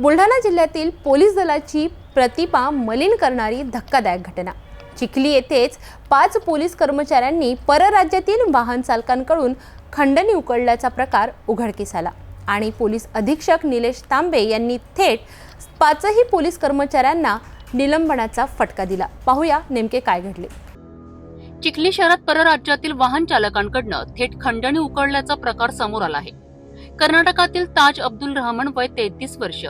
बुलढाणा जिल्ह्यातील पोलीस दलाची प्रतिभा मलिन करणारी धक्कादायक घटना. चिखली येथेच पाच पोलीस कर्मचाऱ्यांनी परराज्यातील वाहन चालकांकडून खंडणी उकळल्याचा प्रकार उघडकीस आला आणि पोलीस अधीक्षक निलेश तांबे यांनी थेट पाचही पोलीस कर्मचाऱ्यांना निलंबनाचा फटका दिला. पाहूया नेमके काय घडले. चिखली शहरात परराज्यातील वाहन चालकांकडनं थेट खंडणी उकळल्याचा प्रकार समोर आला आहे. कर्नाटकातील ताज अब्दुल रहमान वय तेहतीस वर्ष.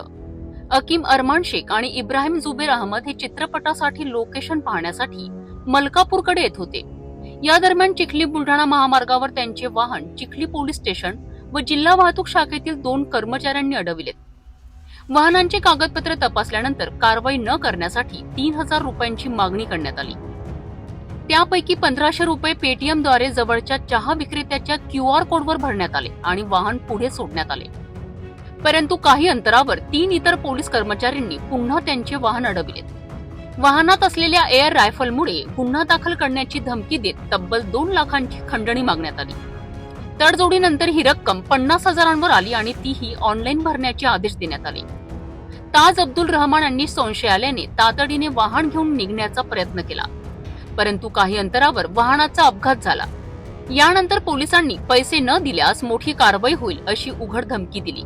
अकीम अरमान शेख आणि इब्राहिम जुबेर अहमद हे चित्रपटासाठी लोकेशन पाहण्यासाठी मलकापूरकडे येत होते. या दरम्यान चिखली बुलढाणा महामार्गावर त्यांचे वाहन चिखली पोलीस स्टेशन व जिल्हा वाहतूक शाखेतील दोन कर्मचाऱ्यांनी अडविलेत. वाहनांचे कागदपत्रे तपासल्यानंतर कारवाई न करण्यासाठी तीन हजार रुपयांची मागणी करण्यात आली. त्यापैकी पंधराशे रुपये पेटीएमद्वारे जवळच्या चहा विक्रेत्याच्या क्यू आर कोडवर भरण्यात आले आणि वाहन पुढे सोडण्यात आले. परंतु काही अंतरावर तीन इतर पोलीस कर्मचाऱ्यांनी पुन्हा त्यांचे वाहन अडविलेत. वाहनात असलेल्या एअर रायफलमुळे गुन्हा दाखल करण्याची धमकी देत तब्बल दोन लाखांची खंडणी मागण्यात आली. तडजोडीनंतर ही रक्कम पन्नास हजारांवर आली आणि तीही ऑनलाईन भरण्याचे आदेश देण्यात आले. ताज अब्दुल रहमान यांनी संशय आल्याने तातडीने वाहन घेऊन निघण्याचा प्रयत्न केला. परंतु काही अंतरावर वाहनाचा अपघात झाला. यानंतर पोलिसांनी पैसे न दिल्यास मोठी कारवाई होईल अशी उघड धमकी दिली.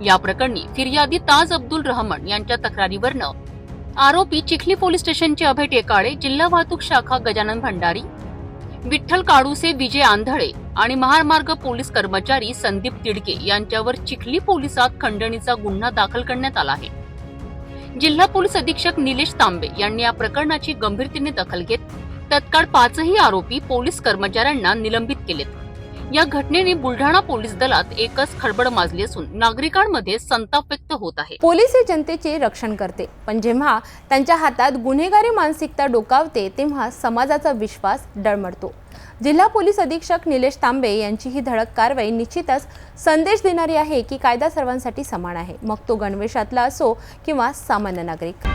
या प्रकरणी फिर्यादी ताज अब्दुल रहमान यांच्या तक्रारीवरनं आरोपी चिखली पोलीस स्टेशनचे अभय टेकाळे जिल्हा वाहतूक शाखा गजानन भंडारी विठ्ठल काडूसे विजय आंधळे आणि महामार्ग पोलीस कर्मचारी संदीप तिडके यांच्यावर चिखली पोलिसात खंडणीचा गुन्हा दाखल करण्यात आला आहे. जिल्हा पोलीस अधीक्षक निलेश तांबे यांनी या प्रकरणाची गंभीरतेने दखल घेत तत्काळ पाचही आरोपी पोलीस कर्मचाऱ्यांना निलंबित केलेत. या घटनेने बुलढाणा पोलीस दलात एकच खळबळ माजली असून नागरिकांमध्ये संताप व्यक्त होत आहे. पोलीस हे जनतेचे रक्षण करते. पण जेव्हा त्यांच्या हातात गुन्हेगारी मानसिकता डोकावते तेव्हा समाजाचा विश्वास डळमळतो जिल्हा पोलीस अधीक्षक निलेश तांबे यांची ही धडक कारवाई निश्चितच संदेश देणारी आहे की कायदा सर्वांसाठी समान आहे. मग तो गणवेशातला असो किंवा सामान्य नागरिक.